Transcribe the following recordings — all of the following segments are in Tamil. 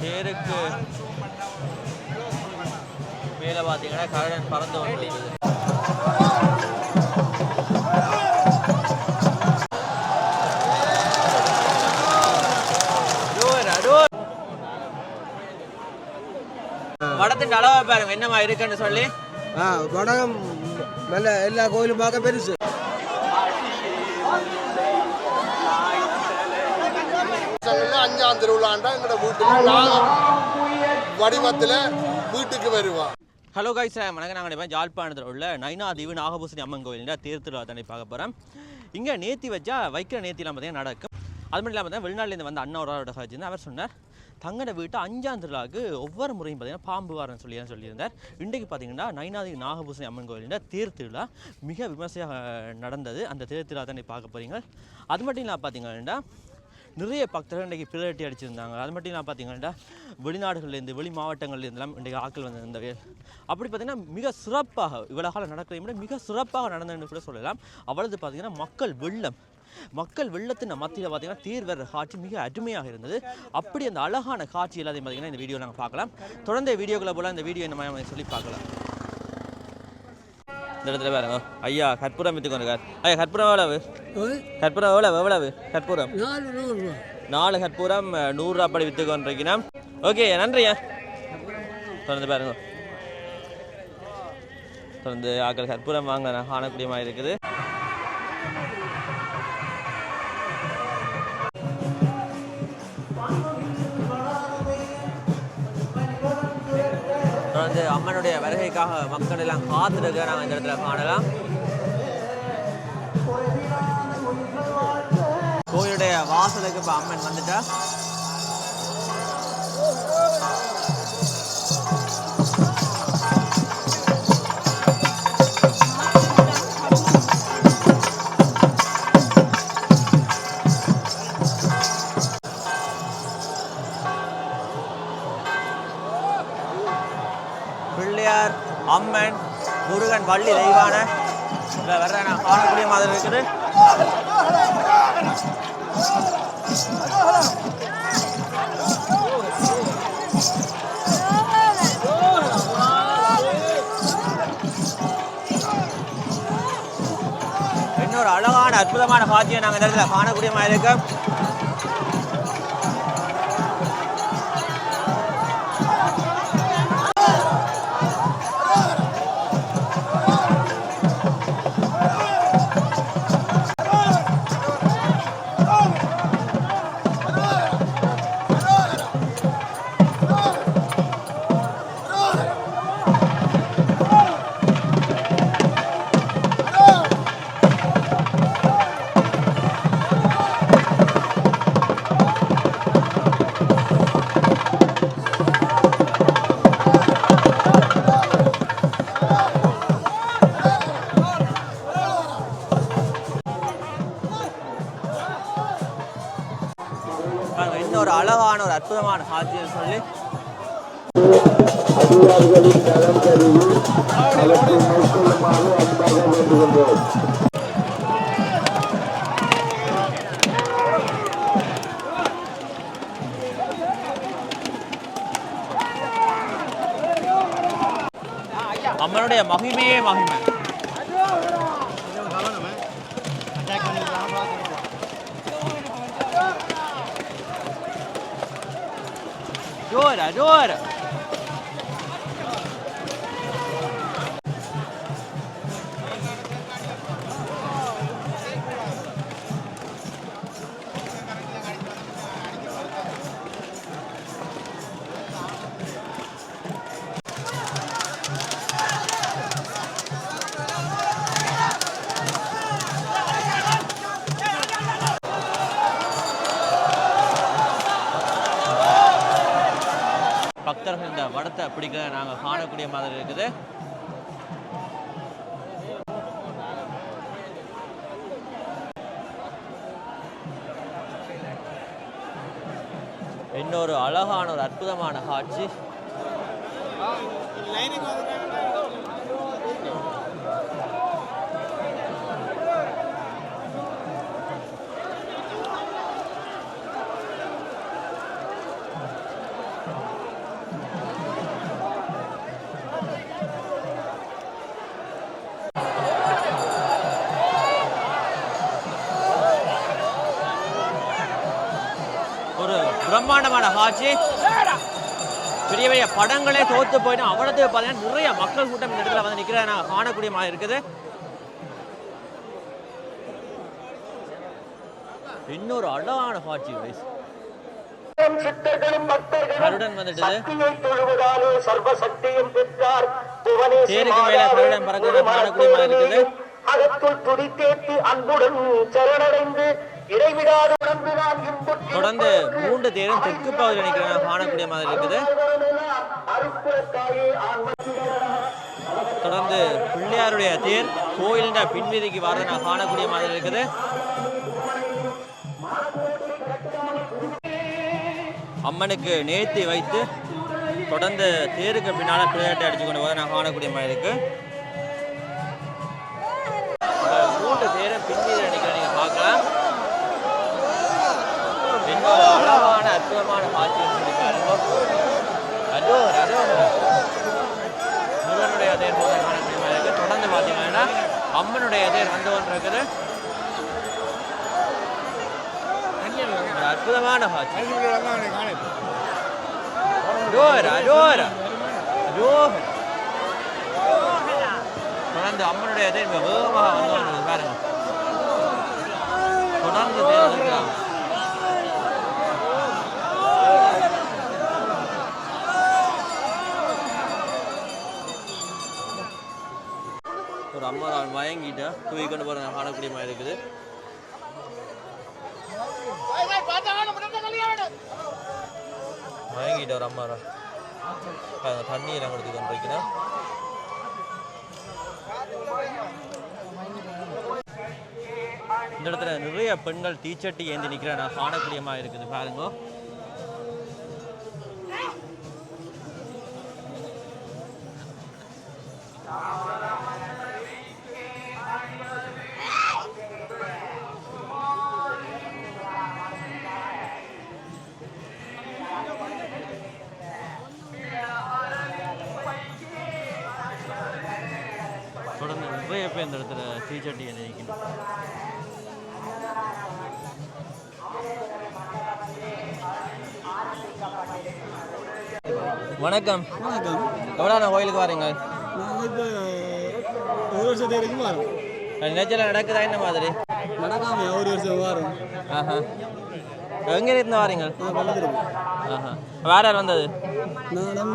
தேருக்கு மேலே பார்த்தீங்கன்னா கரடன் பறந்து வந்துருக்குது வடத்தின் அளவை பாருங்க என்னமா இருக்குன்னு சொல்லி? ஆ வடகம் நல்ல எல்லா கோயிலும் பார்க்க பெருசு வருஷங்கள்ல அஞ்சாம் திருவிழாண்டா எங்களோட வீட்டுக்கு நாகம் வடிவத்தில் வீட்டுக்கு வருவான் ஹலோ கைஸ் வணக்கம். நாங்கள் இப்போ ஜாழ்ப்பாணத்தில் உள்ள நைனாதீவு நாகபூசணி அம்மன் கோயிலில் தேர்திருவிழா தண்ணி பார்க்க போகிறோம் இங்கே நேத்தி வச்சா வைக்கிற நேத்திலாம் பார்த்தீங்கன்னா நடக்கும். அது மட்டும் இல்லாமல் பார்த்தீங்கன்னா வெளிநாட்டிலேருந்து வந்த அண்ணா ஒரு காய்ச்சி அவர் சொன்னார் தங்கட வீட்டு அஞ்சாம் திருவிழாவுக்கு ஒவ்வொரு முறையும் பார்த்தீங்கன்னா பாம்பு வாரன்னு சொல்லி சொல்லியிருந்தார். இன்றைக்கு பார்த்தீங்கன்னா நைனாதி நாகபூசணி அம்மன் கோயிலில் தேர் திருவிழா மிக விமர்சையாக நடந்தது. அந்த தேர் திருவிழா பார்க்க போகிறீங்க அது மட்டும் இல்லாமல் பார்த்தீங்கன்னா நிறைய பக்தர்கள் இன்றைக்கி பிரட்டி அடிச்சிருந்தாங்க. அது மட்டும் நான் பார்த்தீங்கன்னா வெளிநாடுகள்லேருந்து வெளி மாவட்டங்கள்லேருந்துலாம் இன்றைக்கு ஆட்கள் வந்திருந்தவை அப்படி பார்த்தீங்கன்னா மிக சிறப்பாக இவ்வளோ காலம் நடக்கிறதை விட மிக சிறப்பாக நடந்ததுன்னு கூட சொல்லலாம். அவ்வளவு பார்த்தீங்கன்னா மக்கள் வெள்ளம். மக்கள் வெள்ளத்தின் மத்தியில் பார்த்தீங்கன்னா தேர் வர்ற காட்சி மிக அருமையாக இருந்தது. அப்படி அந்த அழகான காட்சி எல்லாத்தையும் பார்த்தீங்கன்னா இந்த வீடியோ நாங்கள் பார்க்கலாம். தொடர்ந்து வீடியோக்களை போல இந்த வீடியோ என்ன சொல்லி பார்க்கலாம். இந்த இடத்துல பாருங்க ஐயா கற்பூரம் விற்றுக்கொண்டிருக்கார் ஐயா கற்பூரம் எவ்வளவு? கற்பூரம் எவ்வளவு எவ்வளவு? கற்பூரம். நாலு கற்பூரம் அஹ், நூறு அப்படி விற்று கொண்டிருக்கிறோம் ஓகே நன்றியா தொடர்ந்து பாருங்க. தொடர்ந்து ஆக்கள் கற்பூரம் வாங்க காணக்கூடிய மாதிரி இருக்குது. அதுக்காக மக்கள் எல்லாம் காத்திருக்க நாங்கள் இந்த இடத்துல காணலாம். கோயிலுடைய வாசலுக்கு இப்போ அம்மன் வந்துட்டா. வள்ளி தெய்வான. இதில் வர்ற நான் காணக்கூடிய மாதிரி இருக்குது. இன்னொரு அழகான அற்புதமான காட்சியை நாங்கள் இந்த இடத்துல காணக்கூடிய மாதிரி இருக்கு. காட்சியை சொல்லி அதிகாரிகளின் நலம் கருதி அவற்றை மேற்கொள்ளுமாறு அன்பாக வேண்டுகின்றோம் அம்மனுடைய மகிமையே மகிமை senhora! அப்படிங்கிற நாங்கள் காணக்கூடிய மாதிரி இருக்குது. இன்னொரு அழகான ஒரு அற்புதமான காட்சி. பிரம்மாண்டமான காட்சி பெரிய பெரிய படங்களே தோத்து போயிடும் அவ்வளோத்துக்கு பார்த்தீங்கன்னா நிறைய மக்கள் கூட்டம் இந்த இடத்துல வந்து நிற்கிறத நாங்கள் காணக்கூடிய மாதிரி இருக்குது. இன்னொரு அழகான காட்சி guys. கருடன் வந்துட்டது. தேருக்கு மேல கருடன் பறக்கிறத காணக்கூடிய மாதிரி இருக்குது. அகத்துள் துடித்தேத்தி அன்புடன் சரணடைந்து தொடர்ந்து மூன்று தேரும் தெற்கு பகுதியில் நிற்கிறத காணக்கூடிய மாதிரி இருக்குது. தொடர்ந்து பிள்ளையாருடைய தேர் கோயிலின் பின்வீதிக்கு வரதை நான் காணக்கூடிய மாதிரி இருக்குது. அம்மனுக்கு நேர்த்தி வைத்து தொடர்ந்து தேருக்கு பின்னால பிள்ளையாட்டை அடிச்சு கொண்டு போதை நான் காணக்கூடிய மாதிரி இருக்கு. மூன்று தேரை பின்வீதி நினைக்கிற நீங்க பார்க்கலாம் இன்னொரு அழகான அற்புதமான காட்சின்னு சொல்லி அதுவும் அதோ அதோ. முருகனுடைய தேர் போதை காணக்கூடிய மாதிரி தொடர்ந்து பார்த்தீங்கன்னா அம்மனுடைய தேர் வந்து இருக்குது. அற்புதமான காட்சி தொடர்ந்து அம்மனுடைய தேர் மிக வேகமாக வந்து பாருங்க தொடர்ந்து தேர் இருக்கிறாங்க ஒரு அம்மா நான் தூக்கி கொண்டு போகிற காணக்கூடிய மாதிரி இருக்குது. வாங்கிட்டு ஒரு அம்மா தண்ணி எல்லாம் கொடுத்து கொண்டிருக்கிறேன் இந்த இடத்துல நிறைய பெண்கள் டீச்சர்ட்டி ஏந்தி நிற்கிறேன் நான் காணக்கூடிய இருக்குது பாருங்க. இந்த இடத்துல டீச்சர்ட்டி ஏந்தி நிற்கணும் வணக்கம். வணக்கம். எவ்வளோ கோயிலுக்கு வரீங்க? ஒரு வருஷத்துக்கு வரைக்கும் வரோம். நினைச்சல நடக்குதா என்ன மாதிரி? நடக்காம ஒரு வருஷம் வரோம். ஆஹா. எங்க இருந்து வரீங்க ஆஹா. வேற யார் வந்தது? நானும்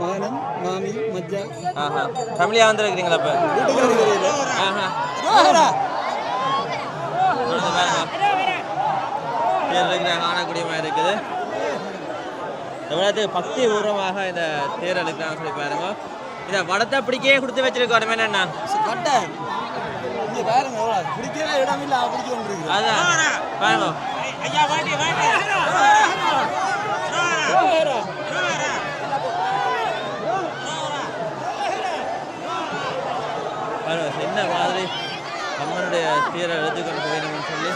மகனும் மாமி மச்சா ஆஹா. ஃபேமிலியாக வந்துருக்கிறீங்களா இப்போ? ஆஹா. தொடர்ந்து பாருங்க தேர் இருக்கிற காணக்கூடிய மாதிரி இருக்குது. எவ்வளவு பக்தி பூர்வமாக இந்த தேர் எடுக்கிறான்னு சொல்லி பாருங்க. இதை வடத்தை பிடிக்கே கொடுத்து வச்சிருக்கோம் என்னண்ணா பாருங்க பிடிக்கவே இடம் இல்லை பிடிக்க அதான். பாருங்க. என்ன மாதிரி அம்மனுடைய தேரை எடுத்துக்கொண்டு போயிடணும்னு சொல்லி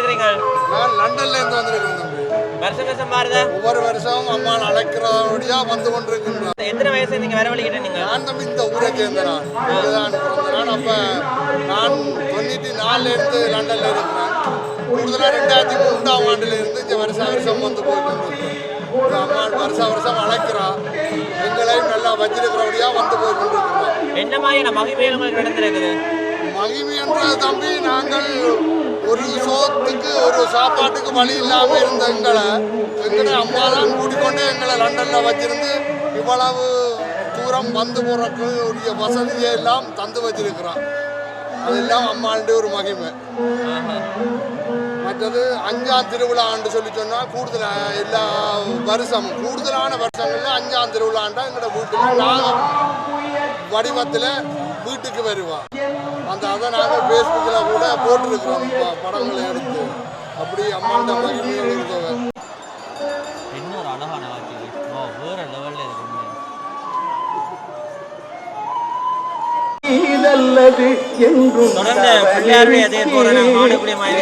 வந்திருக்கிறீங்க நான் லண்டன்ல இருந்து வந்திருக்கேன் தம்பி. வருஷம் வருஷம் மாறுதா? ஒவ்வொரு வருஷமும் அம்மாள் அழைக்கிறபடியா வந்து கொண்டிருக்கின்றான். எத்தனை வயசு நீங்க வரவழிக்கிட்ட நீங்க? நான் தம்பி இந்த ஊரை சேர்ந்த நான் நான் அப்ப நான் தொண்ணூற்றி நாலுல இருந்து லண்டன்ல இருக்கிறேன். கூடுதலாக ரெண்டாயிரத்தி மூன்றாம் ஆண்டுல இருந்து இந்த வருஷம் வருஷம் வந்து போய் கொண்டிருக்கிறேன் இந்த அம்மாள் வருஷம் வருஷம் அழைக்கிறா. எங்களையும் நல்லா வச்சிருக்கிறபடியா வந்து போய் கொண்டிருக்கிறோம் என்ன மாதிரியான உங்களுக்கு நடந்திருக்குது? மகிமை என்ற தம்பி நாங்கள் ஒரு சோத்துக்கு ஒரு சாப்பாட்டுக்கு வழி இல்லாமல் இருந்த எங்களை எங்களை அம்மா தான் கூட்டிக்கொண்டு எங்களை லண்டனில் வச்சிருந்து இவ்வளவு தூரம் வந்து போறதுக்கு உரிய வசதியை எல்லாம் தந்து வச்சிருக்கிறான். அதெல்லாம் அம்மாண்டு ஒரு மகிமை. மற்றது அஞ்சாம் திருவிழான்னு சொல்லி சொன்னால் கூடுதல் எல்லா வருஷம் கூடுதலான வருஷங்களில் அஞ்சாம் திருவிழாண்டா எங்களோட வீட்டில் நாகம் வடிவத்தில் வீட்டுக்கு வருவான் அந்த அதை நாங்கள் ஃபேஸ்புக்கில் கூட போட்டிருக்கிறோம். படங்களை எடுத்து. அப்படி அம்மாண்ட மகிமையோடு இருக்கவன் இன்னொரு அழகான ஓ வேற லெவல்ல இருக்கு. இதல்லது என்றும் தொடர்ந்து பிள்ளையாருடைய தேர் போற நாம் காணக்கூடிய மாதிரி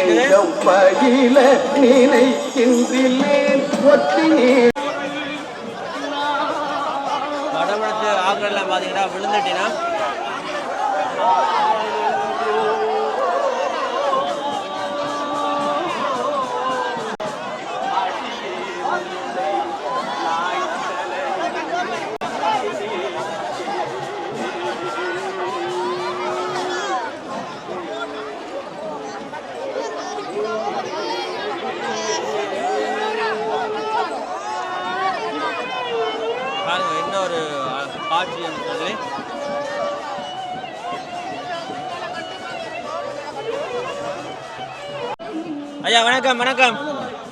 ஐயா வணக்கம் வணக்கம்.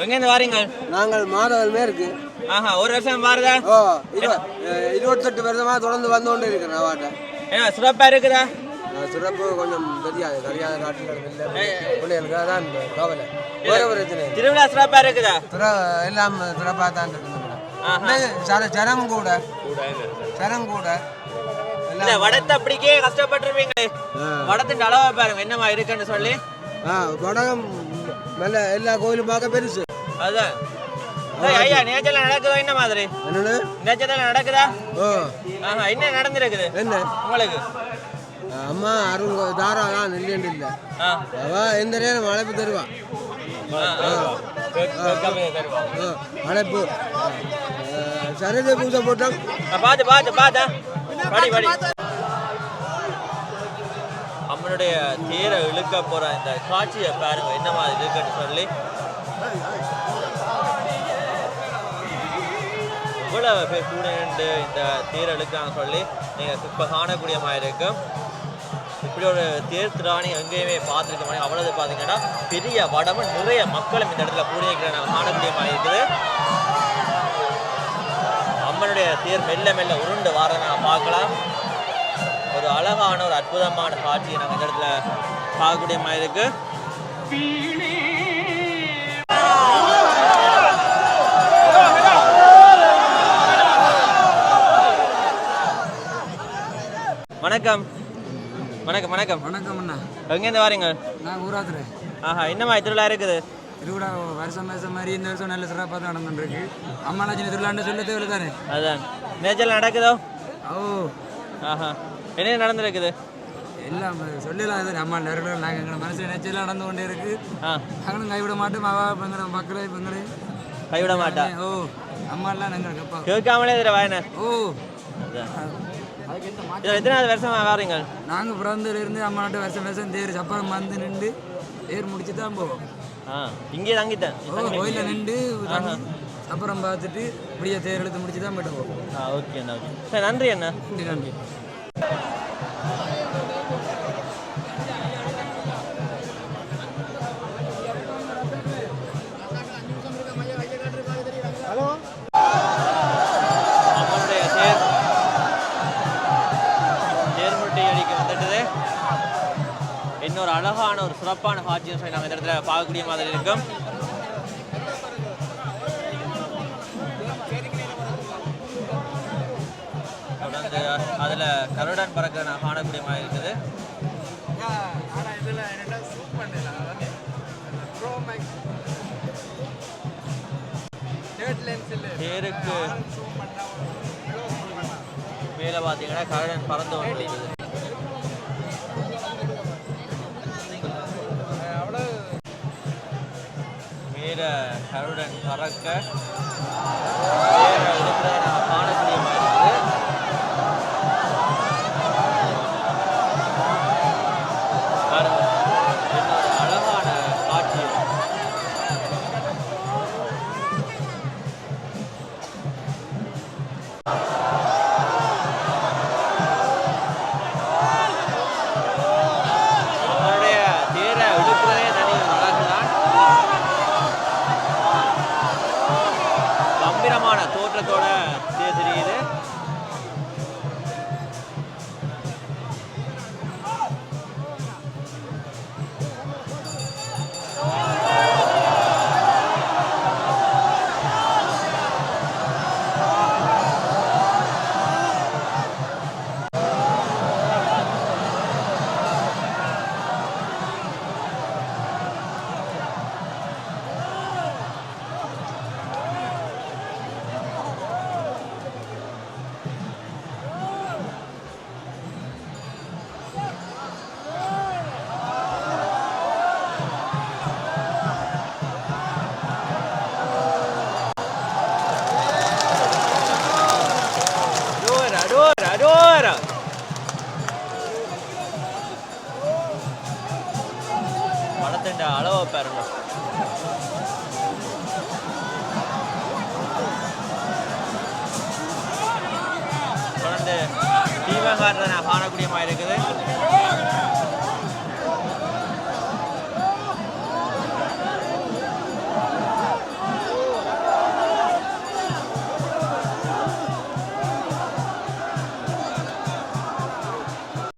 எங்கேருந்து வாரீங்க? நாங்கள் மாதவல் மேற்கு ஆஹா ஒரு வருஷம் பாருதா ஓ இருபத்தெட்டு வருஷமாக தொடர்ந்து வந்து கொண்டு இருக்கிறேன் அவாட்ட ஏன்னா சிறப்பா இருக்குதா? சிறப்பு கொஞ்சம் தெரியாது தெரியாத நாட்டுகள் இல்லை. பிள்ளைகளுக்காக தான் இந்த கவலை. வேற பிரச்சனை. இல்லை. திருவிழா சிறப்பா இருக்குதா? சிற- எல்லாம் சிறப்பாக தான் இருக்குது ஆஹா. சர- ஜனம் கூட. ஜனம் கூட. வடத்தை அப்படிக்கே கஷ்டப்பட்டிருப்பீங்க ஆ. வடத்தின் அளவா பாருங்க என்னமா இருக்குன்னு சொல்லி. ஆ வடகம் நல்ல எல்லா கோயிலும் பார்க்க பெருசு அதுதான் சரி, ஐயா நேச்சல நடக்குதோ என்ன மாதிரி என்னன்னு நேச்சல நடக்குதா என்ன நடந்திருக்குது என்ன உங்களுக்கு அம்மா அருங்க தாராளம் இல்லைன்னு இல்லை அவ எந்த நேரம் அழைப்பு. ஆ, அழைப்பு சரத பூஜை போட்டோம் பாத்து பாத்து பாத்தா படி படி நம்மளுடைய தேரை இழுக்க போற இந்த காட்சியை பாருங்க. என்ன மாதிரி இருக்குன்னு சொல்லி. இவ்வளவு பேர் கூட நின்று இந்த தீரை இழுக்காங்க சொல்லி நீங்க இப்ப காணக்கூடிய மாதிரி இருக்கும் இப்படி ஒரு தேர் திராணி எங்கேயுமே பார்த்துருக்க மாதிரி அவ்வளவு பார்த்தீங்கன்னா பெரிய வடமும் நிறைய மக்களும் இந்த இடத்துல கூடியிருக்கிற நாங்கள் காணக்கூடிய மாதிரி இருக்குது. அம்மனுடைய தேர் மெல்ல மெல்ல உருண்டு வார நாங்கள் பார்க்கலாம். ஒரு அழகான ஒரு அற்புதமான காட்சியை நாங்கள் இந்த இடத்துல பார்க்கக்கூடிய மாதிரி இருக்கு. வணக்கம். வணக்கம் வணக்கம். வணக்கம் அண்ணா. எங்கேருந்து வாரீங்க? நான் ஊராத்துறை ஆஹா என்னம்மா திருவிழா இருக்குது? திருவிழா வருஷம் வருஷம் மாதிரி இந்த வருஷம் நல்ல சிறப்பாக தான் நடந்துருக்கு அம்மாலாஜினி திருவிழான்னு சொல்ல தேவையில்ல தானே அதான். நேச்சல் நடக்குதோ? ஓ. ஆஹா. என்ன நடந்திருக்குது? எல்லாம் சொல்லலாம் அம்மா நேரில் நாங்கள் எங்களை மனசில் நினைச்செல்லாம் நடந்து கொண்டே இருக்கு. நாங்களும் கைவிட மாட்டோம் அவா பங்கிற மக்களை பங்கிற கைவிட மாட்டா? ஓ அம்மாலாம் நாங்கள் கப்பா கேட்காமலே இதில் வாயின? ஓ. எத்தனாவது வருஷமா வாரீங்க? நாங்கள் பிறந்ததுலேருந்து அம்மா நாட்டு வருஷம் வருஷம் தேர் சப்பரம் வந்து நின்று தேர் முடிச்சு தான் போவோம். ஆ இங்கே தங்கிட்டேன். ஓ கோயிலில் நின்று அப்புறம் பார்த்துட்டு இப்படியே தேர் எடுத்து முடிச்சு தான் போயிட்டு போவோம். ஆ ஓகே அண்ணா ஓகே. சரி நன்றி அண்ணா. நன்றி. அழகான ஒரு சிறப்பான காட்சின்னு சொல்லி நாங்கள் இந்த இடத்துல பார்க்கக்கூடிய மாதிரி இருக்கும். தொடர்ந்து அதில் கருடன் பறக்க நான் காணக்கூடிய மாதிரி இருக்குது. தேருக்கு மேலே பார்த்தீங்கன்னா கருடன் பறந்து கொண்டு கருடன் பறக்க. இந்த அளவை பாருங்க. தொடர்ந்து தீபம் காட்டுறதை நான் காணக்கூடிய மாதிரி இருக்குது.